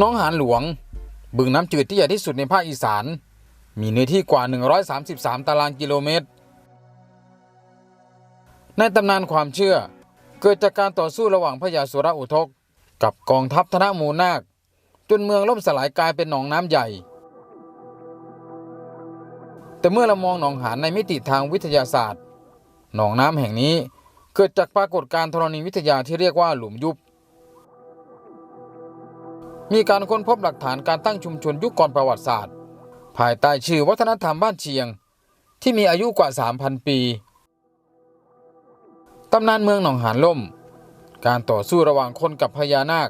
น้องหานหลวง บึงน้ำจืดที่ใหญ่ที่สุดในภาคอีสาน มีเนื้อที่กว่า 133 ตารางกิโลเมตร ในตำนานความเชื่อ เกิดจากการต่อสู้ระหว่างพญาสุรอุทก กับกองทัพธนมูนาค จนเมืองล่มสลายกลายเป็นหนองน้ำใหญ่ แต่เมื่อเรามองหนองหานในมิติทางวิทยาศาสตร์ หนองน้ำแห่งนี้เกิดจากปรากฏการณ์ธรณีวิทยาที่เรียกว่าหลุมยุบ มีการค้นพบหลักฐานการตั้งชุมชนยุคก่อนประวัติศาสตร์ ภายใต้ชื่อวัฒนธรรมบ้านเชียง ที่มีอายุกว่า 3,000 ปี ตำนานเมืองหนองหานล่ม การต่อสู้ระหว่างคนกับพญานาค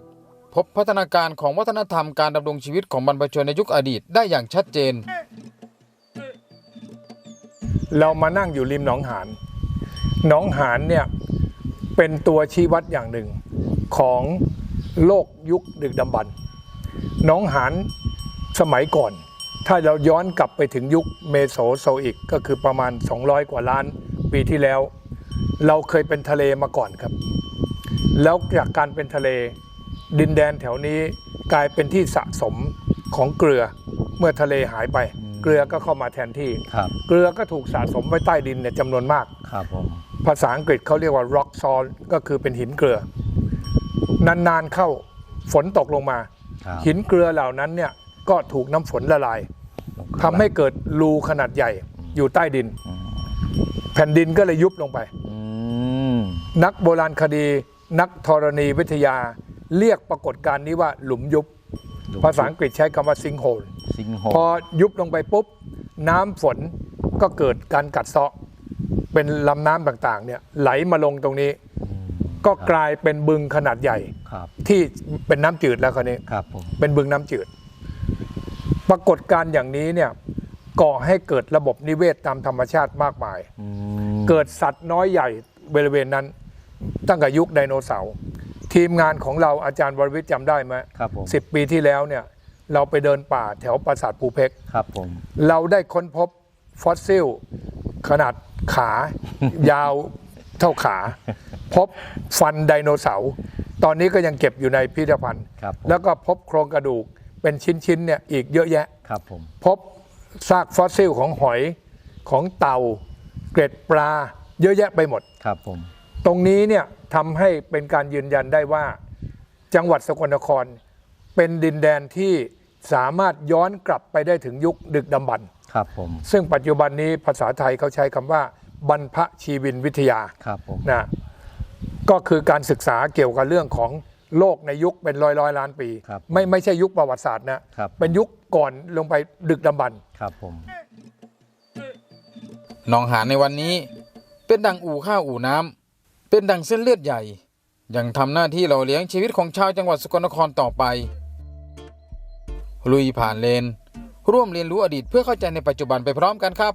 พบพัฒนาการของวัฒนธรรมการดำรงชีวิตของบรรพชนในยุคอดีตได้อย่างชัดเจน เรามานั่งอยู่ริมหนองหานหนองหานเนี่ยเป็นตัวชี้วัดอย่างหนึ่งของโลกยุคดึกดำบรรพ์ นองหานสมัยก่อน ถ้าเราย้อนกลับไปถึงยุคเมโสโซอิกก็คือประมาณ 200 กว่าล้านปีที่แล้ว เราเคยเป็นทะเลมาก่อนครับ แล้วจากการเป็นทะเล ดินแดนแถวนี้กลายเป็นที่สะสมของเกลือเมื่อทะเลหายไป เกลือก็เข้ามาแทนที่ครับเกลือก็ถูกสะสมไว้ใต้ดินเนี่ยจำนวนมากครับผมภาษาอังกฤษเขาเรียกว่า rock salt ก็คือเป็นหินเกลือนานๆเข้าฝนตกลงมาครับ หินเกลือเหล่านั้นเนี่ยก็ถูกน้ำฝนละลายทำให้เกิดรูขนาดใหญ่อยู่ใต้ดิน แผ่นดินก็เลยยุบลงไปอืมนักโบราณคดี นักธรณีวิทยาเรียกปรากฏการณ์นี้ว่าหลุมยุบ ภาษาอังกฤษใช้คำว่า sinkhole สิงโหพอยุบลงไปปุ๊บ น้ำฝนก็เกิดการกัดเซาะ เป็นลำน้ำต่างๆเนี่ยไหลมาลงตรงนี้ ก็กลายเป็นบึงขนาดใหญ่ ครับที่เป็นน้ำจืดแล้วคราวนี้ ครับผมเป็นบึงน้ำจืด ปรากฏการณ์อย่างนี้เนี่ยก่อให้เกิดระบบนิเวศตามธรรมชาติมากมาย อืมเกิดสัตว์น้อยใหญ่บริเวณนั้น ตั้งแต่ยุคไดโนเสาร์ทีมงานของเราอาจารย์วรวิทย์จำได้ไหมครับผมสิบปีที่แล้วเนี่ย เราไปเดินป่าแถวปราสาทภูเพกครับผมเราได้ค้นพบฟอสซิล ขนาดขา ยาว เท่าขา พบฟันไดโนเสาร์ตอนนี้ก็ยังเก็บอยู่ในพิพิธภัณฑ์ ครับผมแล้วก็พบโครงกระดูกเป็นชิ้นๆเนี่ยอีกเยอะแยะ ครับผม พบซากฟอสซิลของหอยของเต่า เกล็ดปลา เยอะแยะไปหมด ครับผม ตรงนี้เนี่ยทำให้เป็นการยืนยันได้ว่า จังหวัดสกลนคร เป็นดินแดนที่สามารถย้อนกลับไปได้ถึงยุคดึกดำบรรพ์ ครับผม ซึ่งปัจจุบันนี้ภาษาไทยเขาใช้คำว่า บรรพชีวินวิทยาครับผมนะก็คือการศึกษาเกี่ยวกับเรื่องของโลกในยุคเป็นร้อยร้อยล้านปี ครับไม่ไม่ใช่ยุคประวัติศาสตร์นะครับ เป็นยุคก่อนลงไปดึกดำบรรพ์ครับผม หนองหานในวันนี้ เป็นดังอู่ข้าวอู่น้ำเป็นดังเส้นเลือดใหญ่ ยังทำหน้าที่หล่อเลี้ยงชีวิตของชาวจังหวัดสกลนครต่อไป ลุยผ่านเลน ร่วมเรียนรู้อดีตเพื่อเข้าใจในปัจจุบันไปพร้อมกันครับ